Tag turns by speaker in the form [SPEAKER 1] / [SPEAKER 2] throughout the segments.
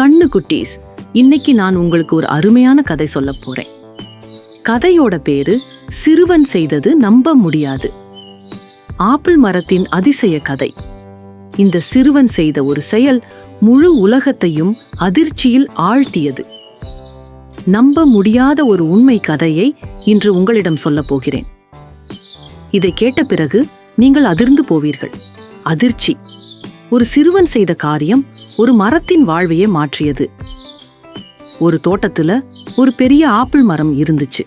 [SPEAKER 1] கண்ணு குட்டீஸ் இன்னைக்கு நான் உங்களுக்கு ஒரு அருமையான கதை சொல்ல போறேன். கதையோட பேரு சிறுவன் செய்தது நம்ப முடியாது. ஆப்பிள் மரத்தின் அதிசய கதை. இந்த சிறுவன் செய்த ஒரு செயல் முழு உலகத்தையும் அதிர்ச்சியில் ஆழ்த்தியது. நம்ப முடியாத ஒரு உண்மை கதையை இன்று உங்களிடம் சொல்லப் போகிறேன். இதை கேட்ட பிறகு நீங்கள் அதிர்ந்து போவீர்கள். அதிர்ச்சி. ஒரு சிறுவன் செய்த காரியம் ஒரு மரத்தின் வாழ்வையே மாற்றியது. ஒரு தோட்டத்துல ஒரு பெரிய ஆப்பிள் மரம் இருந்துச்சு.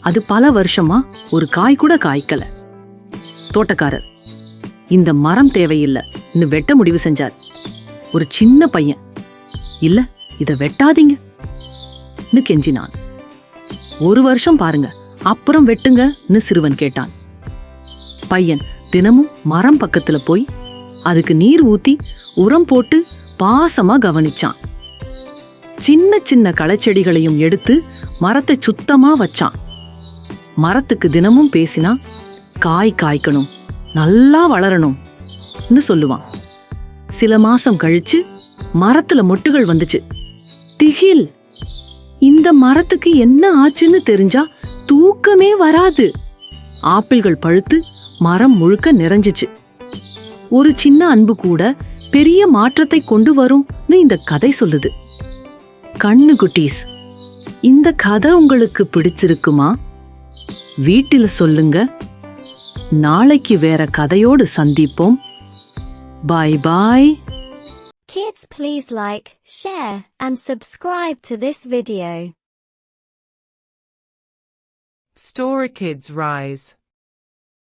[SPEAKER 1] அது பல வருஷமா ஒரு காய் கூட காய்க்கல. தோட்டக்காரர் இந்த மரம் தேவையில்லைன்னு வெட்ட முடிவு செஞ்சார். ஒரு சின்ன பையன். இல்ல இத வெட்டாதீங்க. கெஞ்சினான். ஒரு வருஷம் பாருங்க அப்புறம் வெட்டுங்கன்னு சிறுவன் கேட்டான். பையன் தினமும் மரம் பக்கத்துல போய் அதுக்கு நீர் ஊத்தி உரம் போட்டு பாசமா கவனிச்சான். சின்ன சின்ன களைச்செடிகளையும் எடுத்து மரத்தை சுத்தமா வச்சான். மரத்துக்கு தினமும் பேசினா காய் காய்க்கணும் நல்லா வளரணும்னு சொல்லுவான். சில மாசம் கழிச்சு மரத்துல மொட்டுகள் வந்துச்சு. திகில் இந்த மரத்துக்கு என்ன ஆச்சுன்னு தெரிஞ்சா தூக்கமே வராது ஆப்பிள்கள் பழுத்து மரம் முழுக்க நிறைஞ்சிச்சு. ஒரு சின்ன அன்பு கூட பெரிய மாற்றத்தை கொண்டு வரும்னு இந்த கதை சொல்லுது. கண்ணு குட்டீஸ் இந்த கதை உங்களுக்கு பிடிச்சிருக்குமா? வீட்டில் சொல்லுங்க. நாளைக்கு வேற கதையோடு சந்திப்போம். பாய் பாய்
[SPEAKER 2] Kids please like, share and subscribe to this video.
[SPEAKER 3] Story Kids Rise.